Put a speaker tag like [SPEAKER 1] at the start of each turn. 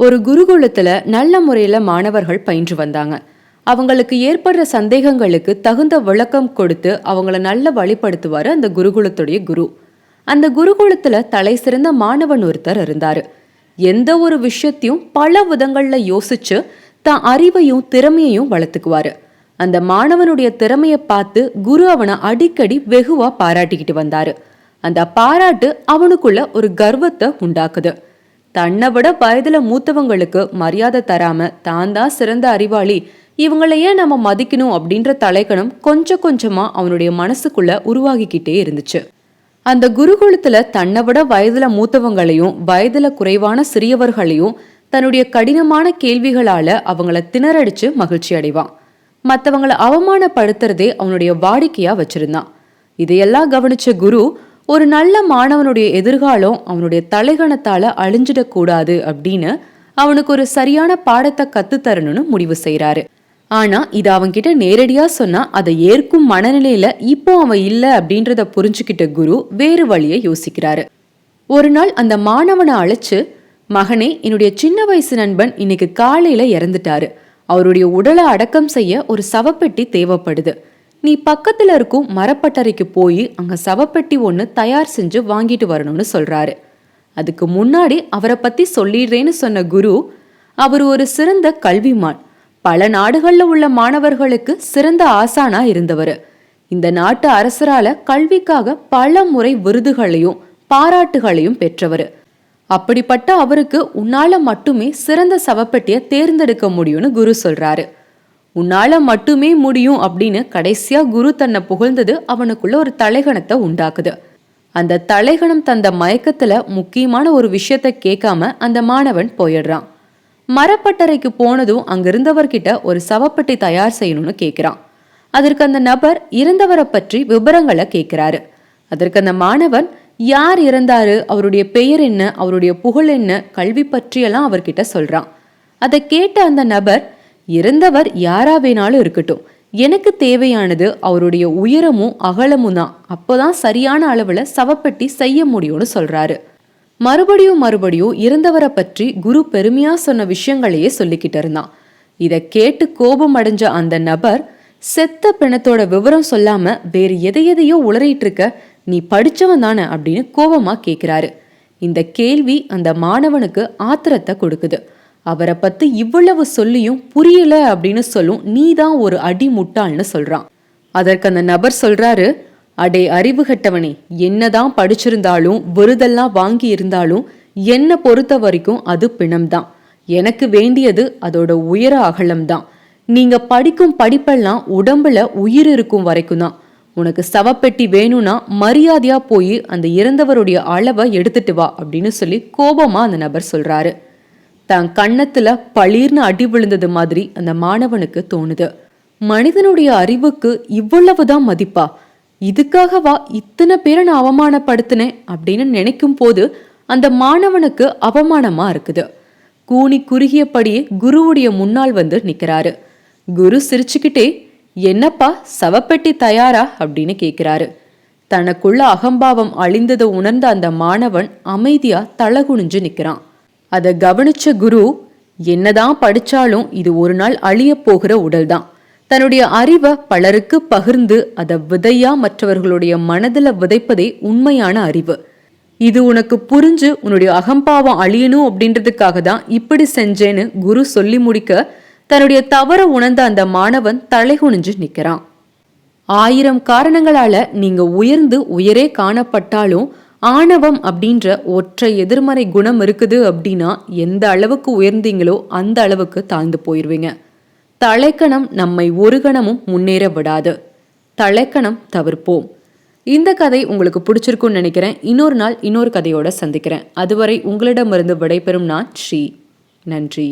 [SPEAKER 1] ஒரு குருகுலத்துல நல்ல முறையில மாணவர்கள் பயின்று வந்தாங்க. அவங்களுக்கு ஏற்படுற சந்தேகங்களுக்கு தகுந்த விளக்கம் கொடுத்து அவங்கள நல்ல வழிப்படுத்துவாரு அந்த குருகுலத்துடைய குரு. அந்த குருகுலத்துல தலை சிறந்த மாணவன் ஒருத்தர் இருந்தாரு. எந்த ஒரு விஷயத்தையும் பல விதங்கள்ல யோசிச்சு தான் அறிவையும் திறமையையும் வளர்த்துக்குவாரு. அந்த மாணவனுடைய திறமையை பார்த்து குரு அவனை அடிக்கடி வெகுவா பாராட்டிக்கிட்டு வந்தாரு. அந்த பாராட்டு அவனுக்குள்ள ஒரு கர்வத்தை உண்டாக்குது. தன்னை விட வயதுல மூத்தவங்களுக்கு மரியாதை தராம தான் தான் சிறந்த அறிவாளி. இவங்களையே ஏன் நம்ம மதிக்கணும் அப்படின்ற தலைக்கணம் கொஞ்சம் கொஞ்சமா அவனுடைய மனசுக்குள்ள உருவாகிக்கிட்டே இருந்துச்சு. அந்த குருகுலத்துல தன்னை விட வயதுல மூத்தவங்களையும் வயதுல குறைவான சிறியவர்களையும் தன்னுடைய கடினமான கேள்விகளால அவங்கள திணறடிச்சு மகிழ்ச்சி அடைவான். மற்றவங்களை அவமானப்படுத்துறதே அவனுடைய வாடிக்கையா வச்சிருந்தான். இதையெல்லாம் கவனிச்ச குரு ஒரு நல்ல மாணவனுடைய எதிர்காலம் அவனுடைய தலைகணத்தால அழிஞ்சிடக்கூடாது அப்படின்னு அவனுக்கு ஒரு சரியான பாடத்தை கத்துத்தரணும்னு முடிவு செய்கிறாரு ஆனா இது அவன்கிட்ட நேரடியா சொன்னா அதை ஏற்கும் மனநிலையில இப்போ அவன் இல்ல அப்படின்றத புரிஞ்சுக்கிட்ட குரு வேறு வழியை யோசிக்கிறாரு. ஒரு நாள் அந்த மாணவனை அழைச்சு மகனே என்னுடைய சின்ன வயசு நண்பன் இன்னைக்கு காலையில இறந்துட்டாரு. அவருடைய உடலை அடக்கம் செய்ய ஒரு சவப்பெட்டி தேவைப்படுது. நீ பக்கத்துல இருக்கும் மரப்பட்டறைக்கு போய் அங்க சவப்பெட்டி ஒன்று தயார் செஞ்சு வாங்கிட்டு வரணும்னு சொல்றாரு. அதுக்கு முன்னாடி அவரை பத்தி சொல்லிடுறேன்னு சொன்ன குரு அவர் ஒரு சிறந்த கல்விமான். பல நாடுகளில் உள்ள மாணவர்களுக்கு சிறந்த ஆசானா இருந்தவர். இந்த நாட்டு அரசரால கல்விக்காக பல முறை விருதுகளையும் பாராட்டுகளையும் பெற்றவர். அப்படிப்பட்ட அவருக்கு உன்னால மட்டுமே சிறந்த சவப்பெட்டியை தேர்ந்தெடுக்க முடியும்னு குரு சொல்றாரு. உன்னால மட்டுமே முடியும் அப்படின்னு கடைசியா குரு தன்னை புகழ்ந்தது அவனுக்குள்ள ஒரு தலைகணத்தை உண்டாக்குது. அந்த தலைகணம் தந்த மயக்கத்துல முக்கியமான ஒரு விஷயத்த கேட்காம அந்த மாணவன் போயிடுறான். மரப்பட்டறைக்கு போனதும் அங்கிருந்தவர்கிட்ட ஒரு சவப்பெட்டி தயார் செய்யணும்னு கேட்கிறான். அதற்கு அந்த நபர் இறந்தவரை பற்றி விவரங்களை கேட்கிறாரு. அதற்கு அந்த மாணவன் யார் இறந்தாரு? அவருடைய பெயர் என்ன? அவருடைய புகழ் என்ன? கல்வி பற்றியெல்லாம் அவர்கிட்ட சொல்றான். அதை கேட்ட அந்த நபர் இறந்தவர் யாரா வேணாலும் இருக்கட்டும். எனக்கு தேவையானது அவருடைய உயரமும் அகலமும் தான். அப்போதான் சரியான அளவில் சவப்பெட்டி செய்ய முடியும்னு சொல்றாரு. மறுபடியும் மறுபடியும் இறந்தவரை பற்றி குரு பெருமையா சொன்ன விஷயங்களையே சொல்லிக்கிட்டு இருந்தான். இதை கேட்டு கோபம் அடைஞ்ச அந்த நபர் செத்த பிணத்தோட விவரம் சொல்லாம வேறு எதை எதையோ உளறிட்டு இருக்க நீ படிச்சவன் தானே அப்படின்னு கோபமா கேட்கிறாரு இந்த கேள்வி அந்த மாணவனுக்கு ஆத்திரத்தை கொடுக்குது. அவரை பத்தி இவ்வளவு சொல்லியும் புரியல அப்படின்னு சொல்லும் நீ தான் ஒரு அடி முட்டாள்னு சொல்றான். அதற்கு அந்த நபர் சொல்றாரு அடே அறிவு கட்டவனே என்னதான் படிச்சிருந்தாலும் விருதெல்லாம் வாங்கி இருந்தாலும் என்னை பொறுத்த வரைக்கும் அது பிணம்தான். எனக்கு வேண்டியது அதோட உயர அகலம்தான். நீங்க படிக்கும் படிப்பெல்லாம் உடம்புல உயிர் இருக்கும் வரைக்கும் தான் உனக்கு சவப்பெட்டி வேணும்னா மரியாதையா போய் அந்த இறந்தவருடைய அளவை எடுத்துட்டு வா அப்படின்னு சொல்லி கோபமா அந்த நபர் சொல்றாரு. தன் கன்னத்துல பளிர்னு அடி விழுந்தது மாதிரி அந்த மாணவனுக்கு தோணுது. மனிதனுடைய அறிவுக்கு இவ்வளவுதான் மதிப்பா? இதுக்காகவா இத்தனை பேரை நான் அவமானப்படுத்தினேன் அப்படின்னு நினைக்கும் போது அந்த மாணவனுக்கு அவமானமா இருக்குது. கூனி குறுகியபடியே குருவுடைய முன்னால் வந்து நிக்கிறாரு. குரு சிரிச்சுக்கிட்டே என்னப்பா சவப்பெட்டி தயாரா? அப்படின்னு கேட்கிறாரு தனக்குள்ள அகம்பாவம் அழிந்ததை உணர்ந்த அந்த மாணவன் அமைதியா தலகுனிஞ்சு நிக்கிறான். அதை கவனிச்ச குரு என்னதான் படிச்சாலும் இது ஒரு நாள் அழிய போகிற உடல்தான். தன்னுடைய அறிவை பலருக்கு பகிர்ந்து அதை விதையா மற்றவர்களுடைய மனதில் விதைப்பதே உண்மையான அறிவு. இது உனக்கு புரிஞ்சு உன்னுடைய அகம்பாவம் அழியணும் அப்படின்றதுக்காக தான் இப்படி செஞ்சேன்னு குரு சொல்லி முடிக்க தன்னுடைய தவற உணர்ந்த அந்த மாணவன் தலைகுனிஞ்சு நிற்கிறான் ஆயிரம் காரணங்களால நீங்க உயர்ந்து உயரே காணப்பட்டாலும் ஆணவம் அப்படின்ற ஒற்றை எதிர்மறை குணம் இருக்குது அப்படின்னா எந்த அளவுக்கு உயர்ந்தீங்களோ அந்த அளவுக்கு தாழ்ந்து போயிடுவீங்க தலைக்கணம் நம்மை ஒரு கணமும் முன்னேற விடாது. தலைக்கணம் தவிர்ப்போம். இந்த கதை உங்களுக்கு பிடிச்சிருக்கும்னு நினைக்கிறேன். இன்னொரு நாள் இன்னொரு கதையோட சந்திக்கிறேன். அதுவரை உங்களிடமிருந்து விடைபெறும் நான் ஸ்ரீ. நன்றி.